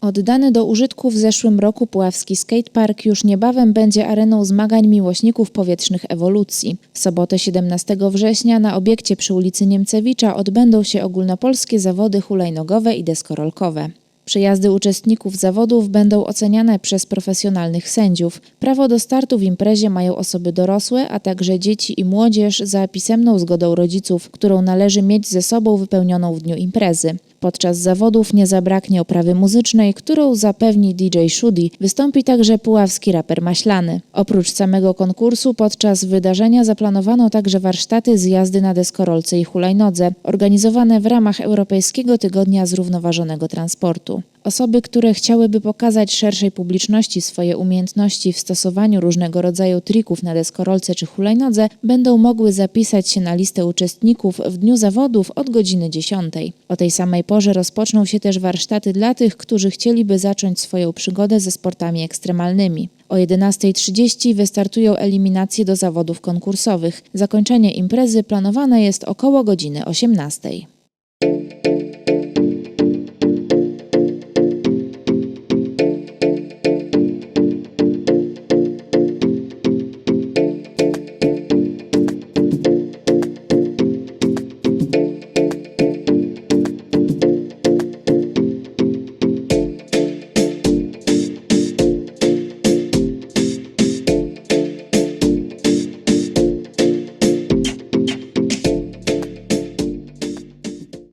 Oddany do użytku w zeszłym roku Puławski Skatepark już niebawem będzie areną zmagań miłośników powietrznych ewolucji. W sobotę 17 września na obiekcie przy ulicy Niemcewicza odbędą się ogólnopolskie zawody hulajnogowe i deskorolkowe. Przejazdy uczestników zawodów będą oceniane przez profesjonalnych sędziów. Prawo do startu w imprezie mają osoby dorosłe, a także dzieci i młodzież za pisemną zgodą rodziców, którą należy mieć ze sobą wypełnioną w dniu imprezy. Podczas zawodów nie zabraknie oprawy muzycznej, którą zapewni DJ Shudi. Wystąpi także puławski raper Maślany. Oprócz samego konkursu podczas wydarzenia zaplanowano także warsztaty z jazdy na deskorolce i hulajnodze, organizowane w ramach Europejskiego Tygodnia Zrównoważonego Transportu. Osoby, które chciałyby pokazać szerszej publiczności swoje umiejętności w stosowaniu różnego rodzaju trików na deskorolce czy hulajnodze, będą mogły zapisać się na listę uczestników w dniu zawodów od godziny 10. O tej samej porze rozpoczną się też warsztaty dla tych, którzy chcieliby zacząć swoją przygodę ze sportami ekstremalnymi. O 11.30 wystartują eliminacje do zawodów konkursowych. Zakończenie imprezy planowane jest około godziny 18.00.